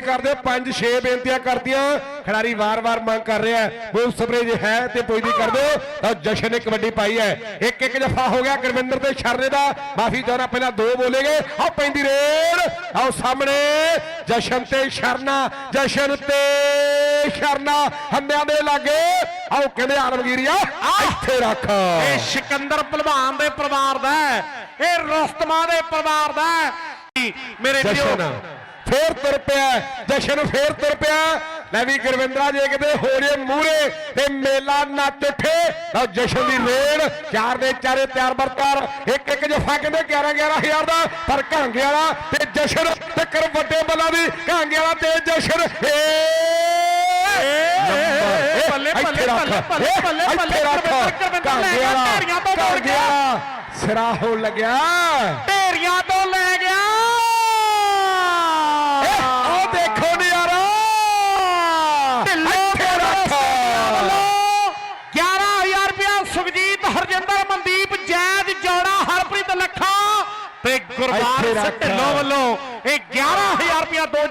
ਕਰਦੇ ਪੰਜ ਛੇ ਬੇਨਤੀਆਂ ਕਰਦੀਆਂ ਖਿਡਾਰੀ ਵਾਰ-ਵਾਰ ਮੰਗ ਕਰ ਰਿਹਾ ਬੂਲ ਸਪਰੇ ਜੇ ਹੈ ਤੇ ਪੁੱਜਦੀ ਕਰ ਦਿਓ ਤਾਂ ਜਸ਼ਨ ਨੇ ਕਬੱਡੀ ਪਾਈ ਹੈ। ਇੱਕ ਇੱਕ ਜਫਾ ਹੋ ਗਿਆ ਗੁਰਵਿੰਦਰ ਤੇ ਸ਼ਰਨੇ ਦਾ। ਮਾਫੀ ਚਾਹਣਾ ਪਹਿਲਾਂ ਦੋ ਬੋਲੇਗੇ। ਆਹ ਪੈਂਦੀ ਰੇਡ। ਆਓ ਸਾਹਮਣੇ। ਜਸ਼ਨ ਤੇ ਸ਼ਰਨਾ। ਜਸ਼ਨ ਤੇ ਸ਼ਰਨਾ। ਹੰਦਿਆਂ ਦੇ ਲਾਗੇ। ਆਓ ਕਹਿੰਦੇ ਆਲਮਗੀਰੀਆ ਇੱਥੇ ਰੱਖ। ਇਹ ਸਿਕੰਦਰ ਪਹਿਲਵਾਨ ਦੇ ਪਰਿਵਾਰ ਦਾ ਇਹ ਰਸਤਮਾ ਦੇ ਪਰਿਵਾਰ ਦਾ ਮੇਰੇ ਜਸ਼ਨ। ਫੇਰ ਤੁਰ ਪਿਆ ਜਸ਼ਨ ਫੇਰ ਤੁਰ ਪਿਆ। ਲੈ ਵੀ ਗੁਰਵਿੰਦਰਾ ਜੇ ਕਿਤੇ ਹੋ ਜੇ ਮੂਰੇ ਤੇ ਮੇਲਾ ਨੱਚ ਉੱਠੇ। ਤਾਂ ਜਸ਼ਨ ਦੀ ਰੇਡ ਚਾਰ ਦੇ ਚਾਰੇ ਤਿਆਰ ਬਰਕਾਰ ਇੱਕ ਇੱਕ ਜਫਾ ਕਹਿੰਦੇ 11 11000 ਦਾ। ਪਰ ਘਾਂਗੇ ਵਾਲਾ ਤੇ ਜਸ਼ਨ ਤੇ ਕਰ ਵੱਡੇ ਬੱਲਾ ਦੀ। ਘਾਂਗੇ ਵਾਲਾ ਤੇ ਜਸ਼ਨ ਏ! ਏ, ਬੱਲੇ, ਬੱਲੇ, ਇੱਥੇ ਰੱਖ, ਬੱਲੇ, ਬੱਲੇ, ਏ, ਬੱਲੇ, ਇੱਥੇ ਰੱਖ। ਗੁਰਵਿੰਦਰ, ਗੁਰਵਿੰਦਰ ਲੈ ਘਾਂਗੇ ਗਿਆ, ਵਾਲਾ ਢੇਰੀਆਂ ਤੋਂ ਦੌੜ ਘਾਂਗੇ ਗਿਆ। ਵਾਲਾ। ਸਿਰਾ ਹੋਣ ਲੱਗਿਆ। ਢੇਰੀਆਂ ਤੋਂ ਤੇ ਗੁਰਬਾਜ। ਢਿੱਲੋਂ ਵੱਲੋਂ ਇਹ 11000 ਰੁਪਇਆ ਦੋ